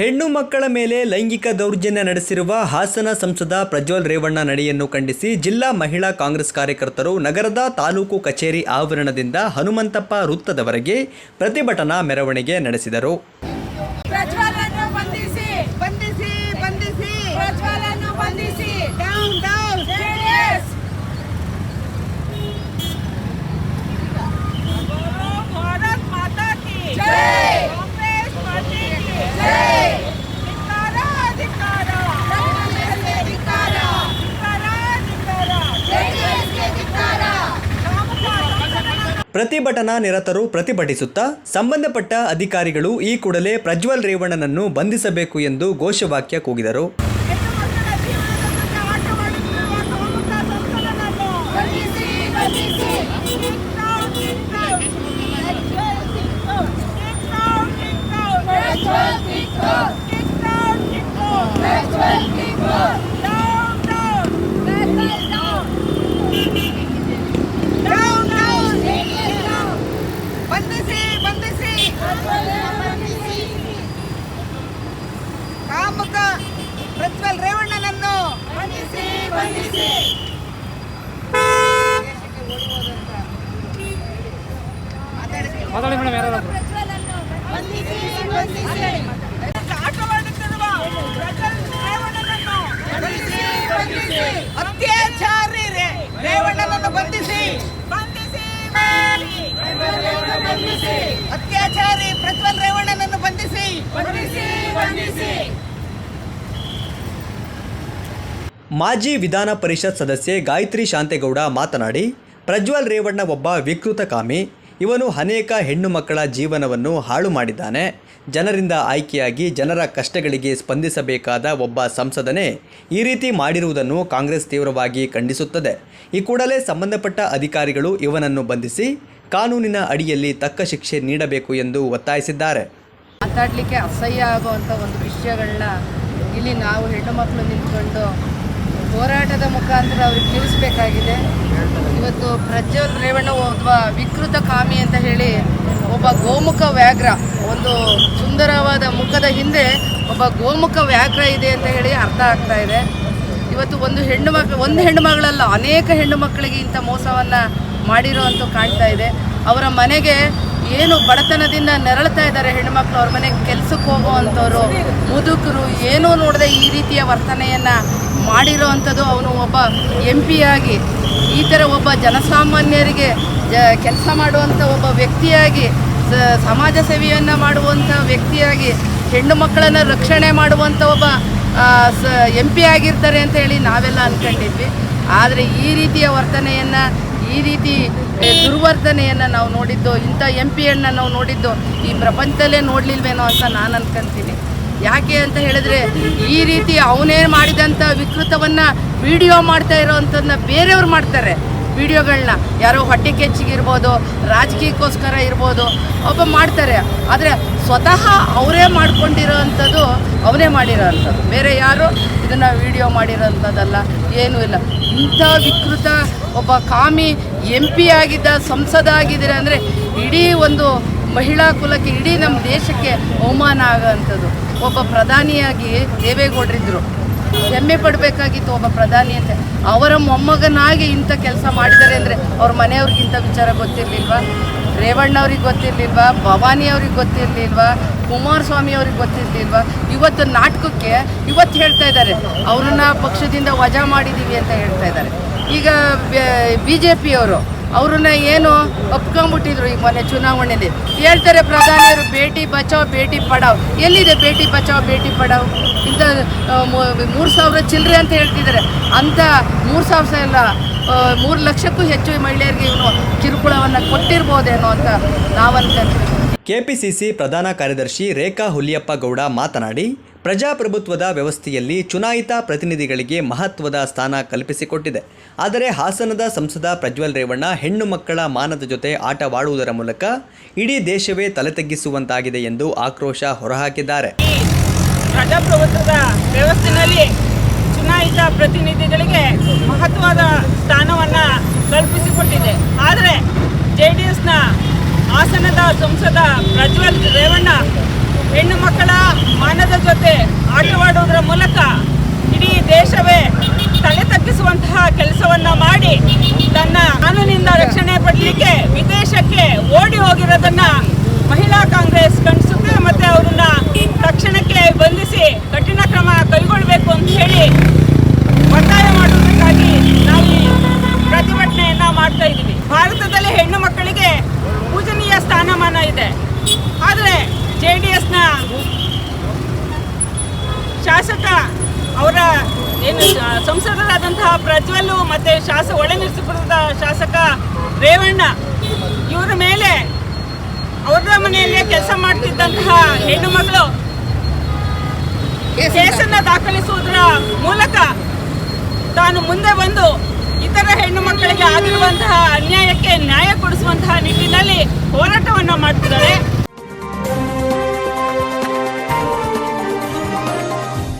ಹೆಣ್ಣು ಮಕ್ಕಳ ಮೇಲೆ ಲೈಂಗಿಕ ದೌರ್ಜನ್ಯ ನಡೆಸಿರುವ ಹಾಸನ ಸಂಸದ ಪ್ರಜ್ವಲ್ ರೇವಣ್ಣ ನಡೆಯನ್ನು ಖಂಡಿಸಿ ಜಿಲ್ಲಾ ಮಹಿಳಾ ಕಾಂಗ್ರೆಸ್ ಕಾರ್ಯಕರ್ತರು ನಗರದ ತಾಲೂಕು ಕಚೇರಿ ಆವರಣದಿಂದ ಹನುಮಂತಪ್ಪ ವೃತ್ತದವರೆಗೆ ಪ್ರತಿಭಟನಾ ಮೆರವಣಿಗೆ ನಡೆಸಿದರು. ಬಂಧಿಸಿ ಬಂಧಿಸಿ ಬಂಧಿಸಿ. ಪ್ರತಿಭಟನಾ ನಿರತರು ಪ್ರತಿಭಟಿಸುತ್ತಾ ಸಂಬಂಧಪಟ್ಟ ಅಧಿಕಾರಿಗಳು ಈ ಕೂಡಲೇ ಪ್ರಜ್ವಲ್ ರೇವಣ್ಣನನ್ನು ಬಂಧಿಸಬೇಕು ಎಂದು ಘೋಷವಾಕ್ಯ ಕೂಗಿದರು. ಪ್ರಜ್ವಲ್ ರೇವಣ್ಣನನ್ನು ಬಂಧಿಸಿ ಬಂಧಿಸಿ ಬಂಧಿಸಿ ಬಂಧಿಸಿ ಆಟವಾಡುತ್ತಿರುವ ಪ್ರಜ್ವಲ್ ರೇವಣ್ಣನನ್ನು ಬಂಧಿಸಿ ಬಂಧಿಸಿ ಅತ್ಯಾಚಾರಿ ರೇ- ರೇವಣ್ಣನನ್ನು ಬಂಧಿಸಿ ಬಂಧಿಸಿ ಬಂಧಿಸಿ ಅತ್ಯಾಚಾರಿ ಪ್ರಜ್ವಲ್ ರೇವಣ್ಣನನ್ನು ಬಂಧಿಸಿ ಬಂಧಿಸಿ ಬಂಧಿಸಿ ಮಾಜಿ ವಿಧಾನ ಪರಿಷತ್ ಸದಸ್ಯೆ ಗಾಯತ್ರಿ ಶಾಂತೇಗೌಡ ಮಾತನಾಡಿ, ಪ್ರಜ್ವಲ್ ರೇವಣ್ಣ ಒಬ್ಬ ವಿಕೃತ ಕಾಮಿ. ಇವನು ಅನೇಕ ಹೆಣ್ಣು ಮಕ್ಕಳ ಜೀವನವನ್ನು ಹಾಳು ಮಾಡಿದ್ದಾನೆ. ಜನರಿಂದ ಆಯ್ಕೆಯಾಗಿ ಜನರ ಕಷ್ಟಗಳಿಗೆ ಸ್ಪಂದಿಸಬೇಕಾದ ಒಬ್ಬ ಸಂಸದನೇ ಈ ರೀತಿ ಮಾಡಿರುವುದನ್ನು ಕಾಂಗ್ರೆಸ್ ತೀವ್ರವಾಗಿ ಖಂಡಿಸುತ್ತದೆ. ಈ ಕೂಡಲೇ ಸಂಬಂಧಪಟ್ಟ ಅಧಿಕಾರಿಗಳು ಇವನನ್ನು ಬಂಧಿಸಿ, ಕಾನೂನಿನ ಅಡಿಯಲ್ಲಿ ತಕ್ಕ ಶಿಕ್ಷೆ ನೀಡಬೇಕು ಎಂದು ಒತ್ತಾಯಿಸಿದ್ದಾರೆ. ಮಾತಾಡಲಿಕ್ಕೆ ಅಸಹ್ಯ ಆಗುವಂಥ ಒಂದು ವಿಷಯಗಳನ್ನ ಇಲ್ಲಿ ನಾವು ಹೆಣ್ಣು ಮಕ್ಕಳು ನಿಂತ್ಕೊಂಡು ಹೋರಾಟದ ಮುಖಾಂತರ ಅವ್ರಿಗೆ ತಿಳಿಸ್ಬೇಕಾಗಿದೆ. ಇವತ್ತು ಪ್ರಜ್ವಲ್ ರೇವಣ್ಣ ಒಬ್ಬ ವಿಕೃತ ಕಾಮಿ ಅಂತ ಹೇಳಿ ಒಬ್ಬ ಗೋಮುಖ ವ್ಯಾಘ್ರ, ಒಂದು ಸುಂದರವಾದ ಮುಖದ ಹಿಂದೆ ಒಬ್ಬ ಗೋಮುಖ ವ್ಯಾಘ್ರ ಇದೆ ಅಂತ ಹೇಳಿ ಅರ್ಥ ಆಗ್ತಾ ಇದೆ. ಇವತ್ತು ಒಂದು ಹೆಣ್ಣು ಒಂದು ಹೆಣ್ಣು ಮಗಳಲ್ಲ, ಅನೇಕ ಹೆಣ್ಣು ಮಕ್ಕಳಿಗೆ ಇಂಥ ಮೋಸವನ್ನು ಮಾಡಿರೋವಂಥ ಕಾಣ್ತಾ ಇದೆ. ಅವರ ಮನೆಗೆ ಏನು ಬಡತನದಿಂದ ನೆರಳ್ತಾ ಇದ್ದಾರೆ ಹೆಣ್ಣುಮಕ್ಳು ಅವ್ರ ಮನೆಗೆ ಕೆಲಸಕ್ಕೆ ಹೋಗುವಂಥವ್ರು ಮುದುಕರು, ಏನೂ ನೋಡದೆ ಈ ರೀತಿಯ ವರ್ತನೆಯನ್ನು ಮಾಡಿರೋ ಅಂಥದ್ದು ಅವನು ಒಬ್ಬ ಎಂ ಆಗಿ, ಈ ಥರ ಒಬ್ಬ ಜನಸಾಮಾನ್ಯರಿಗೆ ಜ, ಕೆಲಸ ಮಾಡುವಂಥ ಒಬ್ಬ ವ್ಯಕ್ತಿಯಾಗಿ ಸಮಾಜ ಸೇವೆಯನ್ನು ಮಾಡುವಂಥ ವ್ಯಕ್ತಿಯಾಗಿ, ಹೆಣ್ಣು ಮಕ್ಕಳನ್ನು ರಕ್ಷಣೆ ಮಾಡುವಂಥ ಒಬ್ಬ ಸ ಎಂ ಪಿ ಆಗಿರ್ತಾರೆ ಅಂತ ಹೇಳಿ ನಾವೆಲ್ಲ ಅಂದ್ಕೊಂಡಿದ್ವಿ ಆದರೆ ಈ ರೀತಿಯ ವರ್ತನೆಯನ್ನು, ಈ ರೀತಿ ದುರ್ವರ್ತನೆಯನ್ನು ನಾವು ನೋಡಿದ್ದು, ಇಂಥ ಎಂ ಪಿಯನ್ನು ನಾವು ನೋಡಿದ್ದು ಈ ಪ್ರಪಂಚದಲ್ಲೇ ನೋಡಲಿಲ್ವೇನೋ ಅಂತ ನಾನು ಅನ್ಕೊಂತೀನಿ. ಯಾಕೆ ಅಂತ ಹೇಳಿದ್ರೆ ಈ ರೀತಿ ಅವನೇ ಮಾಡಿದಂಥ ವಿಕೃತವನ್ನು ವಿಡಿಯೋ ಮಾಡ್ತಾ ಇರೋವಂಥದ್ದನ್ನ ಬೇರೆಯವ್ರು ಮಾಡ್ತಾರೆ. ವಿಡಿಯೋಗಳನ್ನ ಯಾರೋ ಹೊಟ್ಟೆ ಕೆಚ್ಚಿಗಿರ್ಬೋದು ರಾಜಕೀಯಕ್ಕೋಸ್ಕರ ಇರ್ಬೋದು, ಒಬ್ಬ ಮಾಡ್ತಾರೆ. ಆದರೆ ಸ್ವತಃ ಅವರೇ ಮಾಡ್ಕೊಂಡಿರೋ ಅಂಥದ್ದು ಅವನೇ ಮಾಡಿರೋ ಅಂಥದ್ದು ಬೇರೆ ಯಾರು ಇದನ್ನು ವಿಡಿಯೋ ಮಾಡಿರೋಂಥದ್ದಲ್ಲ ಏನೂ ಇಲ್ಲ. ಇಂಥ ವಿಕೃತ ಒಬ್ಬ ಕಾಮಿ ಎಂ ಪಿ ಆಗಿದ್ದ, ಸಂಸದ ಆಗಿದ್ದೀರ ಅಂದರೆ ಇಡೀ ಒಂದು ಮಹಿಳಾ ಕುಲಕ್ಕೆ ಇಡೀ ನಮ್ಮ ದೇಶಕ್ಕೆ ಅವಮಾನ ಆಗೋವಂಥದ್ದು. ಒಬ್ಬ ಪ್ರಧಾನಿಯಾಗಿ ದೇವೇಗೌಡರಿದ್ದರು ಹೆಮ್ಮೆ ಪಡಬೇಕಾಗಿತ್ತು ಒಬ್ಬ ಪ್ರಧಾನಿ ಅಂತ. ಅವರ ಮೊಮ್ಮಗನಾಗಿ ಇಂಥ ಕೆಲಸ ಮಾಡಿದ್ದಾರೆ ಅಂದರೆ ಅವ್ರ ಮನೆಯವ್ರಿಗಿಂತ ವಿಚಾರ ಗೊತ್ತಿರಲಿಲ್ವಾ? ರೇವಣ್ಣ ಅವ್ರಿಗೆ ಗೊತ್ತಿರಲಿಲ್ವಾ? ಭವಾನಿ ಅವ್ರಿಗೆ ಗೊತ್ತಿರಲಿಲ್ವಾ? ಕುಮಾರಸ್ವಾಮಿ ಅವ್ರಿಗೆ ಗೊತ್ತಿರಲಿಲ್ವಾ? ಇವತ್ತು ನಾಟಕಕ್ಕೆ ಇವತ್ತು ಹೇಳ್ತಾ ಇದ್ದಾರೆ. ಅವ್ರನ್ನ ಪಕ್ಷದಿಂದ ವಜಾ ಮಾಡಿದ್ದೀವಿ ಅಂತ ಹೇಳ್ತಾ ಇದ್ದಾರೆ. ಈಗ ಬಿ ಜೆ ಪಿಯವರು ಅವ್ರನ್ನ ಏನು ಒಪ್ಕೊಂಬಿಟ್ಟಿದ್ರು ಈಗ ಮೊನ್ನೆ ಚುನಾವಣೆಯಲ್ಲಿ. ಹೇಳ್ತಾರೆ ಪ್ರಧಾನಿಯವರು, ಭೇಟಿ ಬಚಾವ್, ಭೇಟಿ ಪಡಾವ್. ಎಲ್ಲಿದೆ ಭೇಟಿ ಬಚಾವ್, ಭೇಟಿ ಪಡಾವ್? ಇಂಥ ಮೂರು ಸಾವಿರ ಚಿಲ್ಲರೆ ಅಂತ ಹೇಳ್ತಿದ್ದಾರೆ. ಅಂಥ ಮೂರು ಸಾವಿರ ಎಲ್ಲ ಮೂರು ಲಕ್ಷಕ್ಕೂ ಹೆಚ್ಚು ಮಹಿಳೆಯರಿಗೆ ಇವನು ಕಿರುಕುಳವನ್ನು ಕೊಟ್ಟಿರ್ಬೋದೇನೋ ಅಂತ ನಾವು ಅನ್ಕೊಂತೀವಿ ಕೆಪಿಸಿಸಿ ಪ್ರಧಾನ ಕಾರ್ಯದರ್ಶಿ ರೇಖಾ ಹುಲಿಯಪ್ಪ ಗೌಡ ಮಾತನಾಡಿ ಪ್ರಜಾಪ್ರಭುತ್ವದ ವ್ಯವಸ್ಥೆಯಲ್ಲಿ ಚುನಾಯಿತ ಪ್ರತಿನಿಧಿಗಳಿಗೆ ಮಹತ್ವದ ಸ್ಥಾನ ಕಲ್ಪಿಸಿಕೊಟ್ಟಿದೆ. ಆದರೆ ಹಾಸನದ ಸಂಸದ ಪ್ರಜ್ವಲ್ ರೇವಣ್ಣ ಹೆಣ್ಣು ಮಕ್ಕಳ ಮಾನದ ಜೊತೆ ಆಟವಾಡುವುದರ ಮೂಲಕ ಇಡೀ ದೇಶವೇ ತಲೆತಗ್ಗಿಸುವಂತಾಗಿದೆ ಎಂದು ಆಕ್ರೋಶ ಹೊರಹಾಕಿದ್ದಾರೆ. ಪ್ರಜಾಪ್ರಭುತ್ವದ ವ್ಯವಸ್ಥೆಯಲ್ಲಿ ಚುನಾಯಿತ ಪ್ರತಿನಿಧಿಗಳಿಗೆ ಮಹತ್ವದ ಸ್ಥಾನವನ್ನು ಕಲ್ಪಿಸಿಕೊಟ್ಟಿದೆ. ಆದರೆ ಜೆ ಡಿ ಹಾಸನದ ಸಂಸದ ಪ್ರಜ್ವಲ್ ರೇವಣ್ಣ ಹೆಣ್ಣು ಮಕ್ಕಳ ಮಾನದ ಜೊತೆ ಆಟವಾಡುವುದರ ಮೂಲಕ ಇಡೀ ದೇಶವೇ ತಲೆ ತಗ್ಗಿಸುವಂತಹ ಕೆಲಸವನ್ನ ಮಾಡಿ ತನ್ನ ಕಾನೂನಿಂದ ರಕ್ಷಣೆ ಪಡಲಿಕ್ಕೆ ವಿದೇಶಕ್ಕೆ ಓಡಿ ಹೋಗಿರೋದನ್ನ ಮಹಿಳಾ ಕಾಂಗ್ರೆಸ್ ಖಂಡಿಸುತ್ತೆ, ಮತ್ತೆ ಅವರನ್ನ ತಕ್ಷಣಕ್ಕೆ ಬಂಧಿಸಿ ಕಠಿಣ ಕ್ರಮ ಕೈಗೊಳ್ಳಬೇಕು ಅಂತ ಹೇಳಿ ಜೆ ಡಿ ಎಸ್ನ ಶಾಸಕ ಅವರ ಏನು ಸಂಸದರಾದಂತಹ ಪ್ರಜ್ವಲ್ ಮತ್ತು ಶಾಸ ಒಳನಿರ್ಸಿಪುರದ ಶಾಸಕ ರೇವಣ್ಣ ಇವರ ಮೇಲೆ ಅವರ ಮನೆಯಲ್ಲೇ ಕೆಲಸ ಮಾಡ್ತಿದ್ದಂತಹ ಹೆಣ್ಣು ಮಗಳು ಕೇಸನ್ನು ದಾಖಲಿಸುವುದರ ಮೂಲಕ ತಾನು ಮುಂದೆ ಬಂದು ಇತರ ಹೆಣ್ಣು ಮಕ್ಕಳಿಗೆ ಆಗಿರುವಂತಹ ಅನ್ಯಾಯಕ್ಕೆ ನ್ಯಾಯ ಕೊಡಿಸುವಂತಹ ನಿಟ್ಟಿನಲ್ಲಿ ಹೋರಾಟವನ್ನು